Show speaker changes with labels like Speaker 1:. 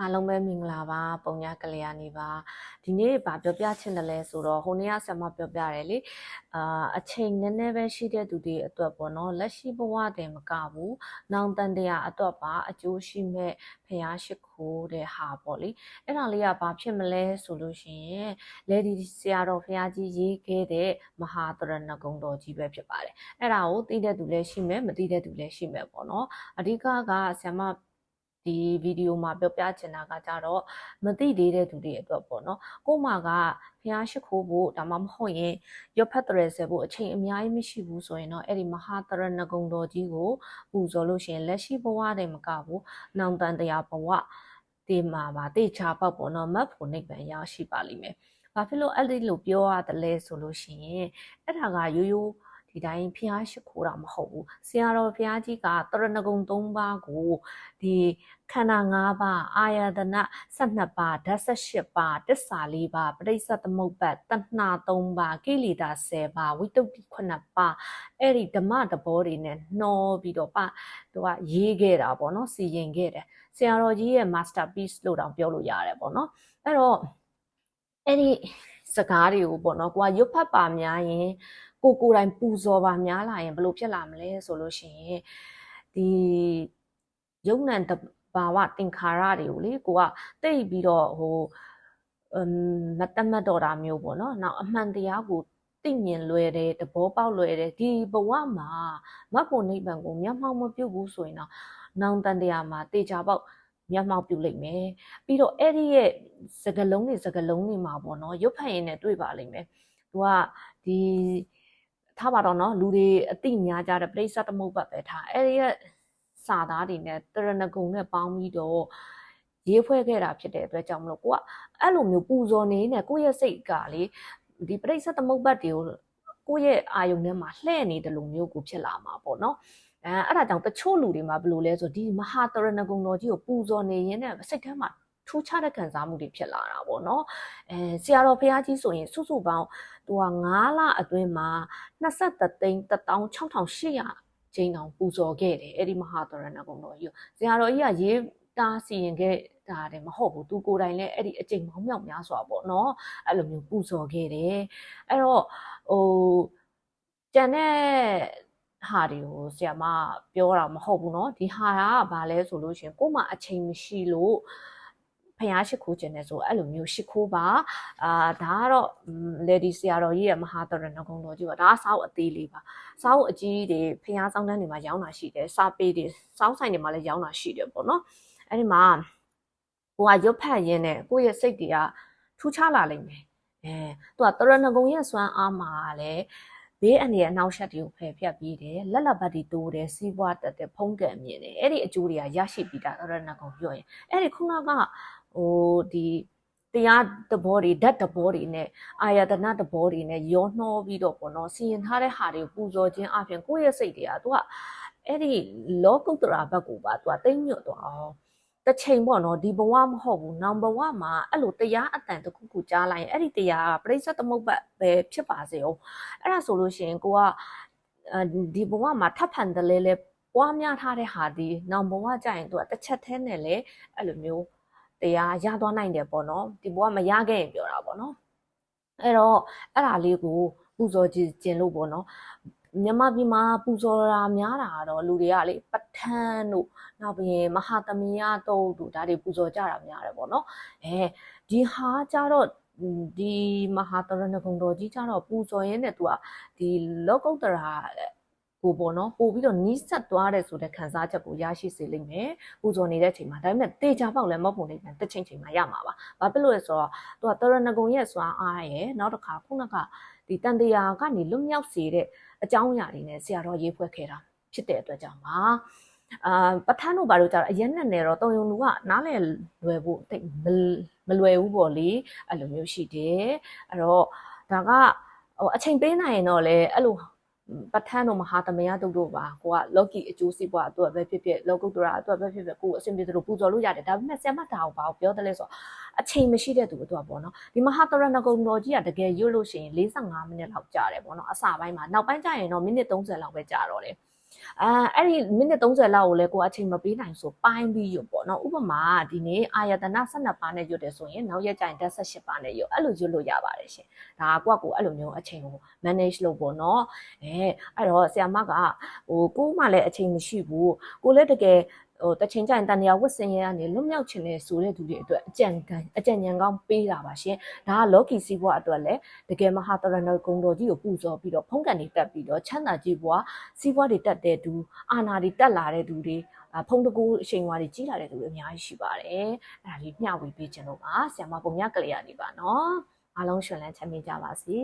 Speaker 1: အားလုံးပဲမင်္ဂလာပါပုံညာကလျာဏီပါဒီနေ့ဗာပြောပြချင်တယ်လဲဆိုတော့ဟိုနေ့ကဆရာမပြောပြတယ်လေအာအချိန်နည်းနည်းပဲရှိတဲ့သူတွေအတွက်ပေါ့နော်လက်ရှိဘဝတည်းမကဘူးနောင်တန်တရားအတွက်ပါအကျိုးရှိမဲ့ဖျားရှိခိုးတဲ့ဟာပေါ့လေအဲ့ဒါလေးကဘာဖြစ်မလဲဆိုလို့ရှိရင်လေဒီဆရာတော်ဖျားကြီးရေးခဲ့တဲ့မဟာတရဏဂုံတော်ကြီးပဲဖြစ်ပါတယ်အဲ့ဒါကိုသိတဲ့သူလည်းရှိမယ်မသိတဲ့သူလည်းရှိမယ်ပေါ့နော်အဓိကကဆရာမ ဒီဗီဒီယိုမှာပြောပြချင်တာကကြတော့မသိသေးတဲ့သူတွေအတွက်ပေါ့နော်ကို့မှာကဖျားရှိခိုးဖို့ဒါမှမဟုတ်ရင်ရွတ်ဖက်တရယ်ဆယ်ဖို့အချိန်အများကြီးမရှိဘူးဆိုရင်တော့အဲ့ဒီမဟာတရဏဂုံတော်ကြီးကိုပူဇော်လို့ရှိရင်လက်ရှိဘဝတည်းမကဘူးနောင်တန်တရားဘဝဒီမှာပါတေချာပေါက်ပေါ့နော်မတ်ဖို့နိဗ္ဗာန်ရရှိပါလိမ့်မယ်ဘာဖြစ်လို့အဲ့ဒီလိုပြောရတယ်လဲဆိုလို့ရှိရင်အဲ့ဒါကရိုးရိုး ဒီတိုင်းဖျားရှိခိုးတာမဟုတ်ဘူးဆရာတော်ဘုရားကြီးကတရဏဂုံ၃ပါးကိုဒီခန္ဓာ၅ပါးအာယတန12ပါးဓာတ်18ပါးတစ္ဆာ၄ပါးပရိစ္ဆသမုပ္ပတ်တဏှာ3ပါးကိလေသာ10ပါးဝိတုဒ္ဓိ9ပါးအဲ့ဒီဓမ္မတဘောတွေနဲ့နှောပြီးတော့ပါသူကရေးခဲ့တာပေါ့နော်စီရင်ခဲ့တယ်ဆရာတော်ကြီးရဲ့ masterpiece လို့တောင်ပြောလို့ရတယ်ပေါ့နော်အဲ့တော့အဲ့ဒီစကားတွေကိုပေါ့နော်ကိုကရွတ်ဖတ်ပါများရင် ကိုကိုယ်တိုင်ပူဇော်ပါများလာရင်ဘယ်လိုဖြစ်လာမလဲဆိုလို့ရှိရင်ဒီယုံ nant ဘာဝသင်္ခါရတွေကိုလေကိုကတိတ်ပြီးတော့ဟိုအမ်မတတ်မတ်တော့တာမျိုးပေါ့နော်နောက်အမှန်တရားကိုသိမြင်လွယ်တယ်သဘောပေါက်လွယ်တယ်ဒီဘဝမှာမတ်ဖို့နိဗ္ဗာန်ကိုမျက်မှောက်မပြုတ်ဘူးဆိုရင်တော့နောင်တန်တရားမှာတေချာပေါက်မျက်မှောက်ပြုလိမ့်မယ်ပြီးတော့အဲ့ဒီရဲ့စကလုံးတွေစကလုံးတွေမှာပေါ့နော်ရုပ်ဖတ်ရင်လည်းတွေ့ပါလိမ့်မယ်သူကဒီ ထားပါတော့နော်လူတွေအသိများကြတဲ့ပြိဿသမုပ္ပတ်ပဲထားအဲ့ဒီရဲ့စာသားတွေနဲ့တရဏဂုံနဲ့ပေါင်းပြီးတော့ရေးဖွဲ့ခဲ့တာဖြစ်တဲ့အတွက်ကြောင့်မလို့ကိုကအဲ့လိုမျိုးပူဇော်နေနဲ့ကိုယ့်ရဲ့စိတ်ကလေဒီပြိဿသမုပ္ပတ်တွေကိုကိုယ့်ရဲ့အာယုံထဲမှာလှည့်နေတယ်လို့မျိုးကိုဖြစ်လာမှာပေါ့နော်အဲအဲ့ဒါကြောင့်တချို့လူတွေမှာဘယ်လိုလဲဆိုဒီမဟာတရဏဂုံတော်ကြီးကိုပူဇော်နေရင်နဲ့စိတ်ထဲမှာ ထူးခြားတဲ့ခံစားမှုတွေဖြစ်လာတာပေါ့နော်အဲဆရာတော်ဘုရားကြီးဆိုရင်စုစုပေါင်းသူက9လအတွင်းမှာ23သိန်း16800ချိန်တောင်ပူဇော်ခဲ့တယ်အဲ့ဒီမဟာတရဏဂုံတော်ကြီးကိုဆရာတော်ကြီးကရေးတားစီရင်ခဲ့တာတယ်မဟုတ်ဘူးသူကိုယ်တိုင်လည်းအဲ့ဒီအချိန်မောင်းမြောက်များစွာပေါ့နော်အဲ့လိုမျိုးပူဇော်ခဲ့တယ်အဲ့တော့ဟိုကျန်တဲ့ဟာတွေကိုဆရာမပြောတာမဟုတ်ဘူးเนาะဒီဟာကဘာလဲဆိုလို့ရှင်ကို့မှာအချိန်မရှိလို့ ဖျားရှိခိုးခြင်းနဲ့ဆိုအဲ့လိုမျိုးရှိခိုးပါအာဒါကတော့လေဒီဆရာတော်ကြီးရဲ့မဟာတရဏဂုံတော်ကြီးပါဒါကစောက်အသေးလေးပါစောက်အကြီးတွေဖျားဆောင်တန်းတွေမှာရောင်းတာရှိတယ်စာပေတွေစောင်းဆိုင်တွေမှာလည်းရောင်းတာရှိတယ်ပေါ့နော်အဲ့ဒီမှာကိုကရွတ်ဖတ်ရင်းနဲ့ကိုယ့်ရဲ့စိတ်တွေကထူးခြားလာလိမ့်မယ်အဲသူကတရဏဂုံရဲ့စွမ်းအားမှာလည်းဘေးအနေနဲ့အနောက်ရှက်တွေကိုဖယ်ဖြတ်ပြီးတယ်လက်လက်ပတ်တွေတိုးတယ်စီးပွားတက်တယ်ဖုံးကန်မြင်တယ်အဲ့ဒီအကျိုးတွေကရရှိပြီးတာတရဏဂုံပြောရင်အဲ့ဒီခုနက ဟိုဒီတရားတဘောတွေဓာတ်တဘောတွေနဲ့အာယတနာတဘောတွေနဲ့ရောနှောပြီးတော့ပေါ့နော်စီရင်ထားတဲ့ဟာတွေကိုပူဇော်ခြင်းအပြင်ကိုယ့်ရဲ့စိတ်တွေကသူကအဲ့ဒီလောကုတ္တရာဘက်ကိုပါသူကတိမ့်ညွတ်သွားအောင်တစ်ချိန်ပေါ့နော်ဒီဘဝမဟုတ်ဘူးနောင်ဘဝမှာအဲ့လိုတရားအတန်တစ်ခုခုကြားလိုက်ရင်အဲ့ဒီတရားကပြိဿသမုပ္ပတ်ပဲဖြစ်ပါစေအောင်အဲ့ဒါဆိုလို့ရှိရင်ကိုကဒီဘဝမှာထပ်ဖန်တယ်လဲလဲပွားများထားတဲ့ဟာဒီနောင်ဘဝကြရင်သူကတစ်ချက်သေးနဲ့လဲအဲ့လိုမျိုး တရားရသွားနိုင်တယ်ပေါ့နော်ဒီဘဝမရခဲ့ရင်ပြောတာပေါ့နော်အဲ့တော့အဲ့ဒါလေးကိုပူဇော်ကျင်လို့ပေါ့နော်မြန်မာပြည်မှာပူဇော်တာများတာတော့လူတွေကလေပဋ္ဌာန်းတို့နောက်ပြီးရင်မဟာသမီးယတုတ်တို့ဒါတွေပူဇော်ကြတာများတယ်ပေါ့နော်အဲဒီဟာကြတော့ဒီမဟာတရဏဂုံတော်ကြီးကြတော့ပူဇော်ရင်းနဲ့သူကဒီလောကုတ္တရာ ကိုပေါ့နော်ပို့ပြီးတော့နီးစပ်သွားတယ်ဆိုတဲ့ခံစားချက်ကိုရရှိစေလိမ့်မယ်ပူဇော်နေတဲ့အချိန်မှာဒါပေမဲ့တေချာပေါက်လည်းမဟုတ်ပုံလိမ့်မယ်တစ်ချိန်ချိန်မှာရမှာပါဘာဖြစ်လို့လဲဆိုတော့သူကတရဏဂုံရဲ့စွမ်းအားရဲ့နောက်တစ်ခါခုနကဒီတန်တရားကနေလွတ်မြောက်စေတဲ့အကြောင်းအရာတွေနဲ့ဆရာတော်ရေးဖွဲ့ခဲ့တာဖြစ်တဲ့အတွက်ကြောင့်ပါအာပဋ္ဌာန်းတို့ဘာလို့ကြတော့အရင်နဲ့နေတော့တုံယုံလူကနားလည်လွယ်ဖို့တိတ်မလွယ်ဘူးပေါ့လေအဲ့လိုမျိုးရှိတယ်အဲ့တော့ဒါကဟိုအချိန်ပေးနိုင်ရင်တော့လေအဲ့လို ပဋ္ဌာန်းတို့မဟာသမယတုတ်တို့ပါကိုကလောကီအကျိုးစီးပွားအတွက်ပဲဖြစ်ဖြစ်လောကုတ္တရာအတွက်ပဲဖြစ်ဖြစ်ကိုအဆင်ပြေသလိုပူဇော်လို့ရတယ်ဒါပေမဲ့ဆရာမဒါကိုဘာကိုပြောတယ်လဲဆိုတော့အချိန်မရှိတဲ့သူတို့ကပေါ့နော်ဒီမဟာတရဏဂုံတော်ကြီးကတကယ်ရွတ်လို့ရှိရင်45မိနစ်လောက်ကြာတယ်ပေါ့နော်အစပိုင်းမှာနောက်ပိုင်းကျရင်တော့မိနစ်30လောက်ပဲကြာတော့တယ် အာအဲ့ဒီမိနစ်30လောက်ကိုလည်းကိုယ်အချိန်မပေးနိုင်ဆိုပိုင်းပြီးရွတ်ပေါ့နော်ဥပမာဒီနေ့အာယတနာ12ပါးနဲ့ရွတ်တယ်ဆိုရင်နောက်ရက်ကျရင်ဓာတ်18ပါးနဲ့ရွတ်အဲ့လိုရွတ်လို့ရပါတယ်ရှင်ဒါကကိုယ့်ကိုယ်အဲ့လိုမျိုးအချိန်ကို manage လုပ်ပေါ့နော်အဲအဲ့တော့ဆရာမကဟိုကိုယ်မှလည်းအချိန်မရှိဘူးကိုယ်လည်းတကယ် ဟိုတချင်ကြရင်တန်တရားဝတ်စင်ရကနေလွတ်မြောက်ခြင်းနဲ့ဆိုတဲ့သူတွေအတွက်အကြံကန်အကြံဉာဏ်ကောင်းပေးတာပါရှင်ဒါကလောကီစီးပွားအတွက်လည်းတကယ်မဟာတရဏဂုံတော်ကြီးကိုပူဇော်ပြီးတော့ဖုံးကန်နေတက်ပြီးတော့ချမ်းသာကြည်ပွားစီးပွားတွေတက်တဲ့သူအာနာတွေတက်လာတဲ့သူတွေအဖုံးတကူအချိန်ဝါတွေကြီးလာတဲ့သူတွေအများကြီးရှိပါတယ်အဲ့ဒါလေးမျှဝေပေးခြင်းလို့ပါဆရာမပုံညကလေးရနေပါနော်အားလုံးရှင်လန်းချမ်းမြေ့ကြပါစေ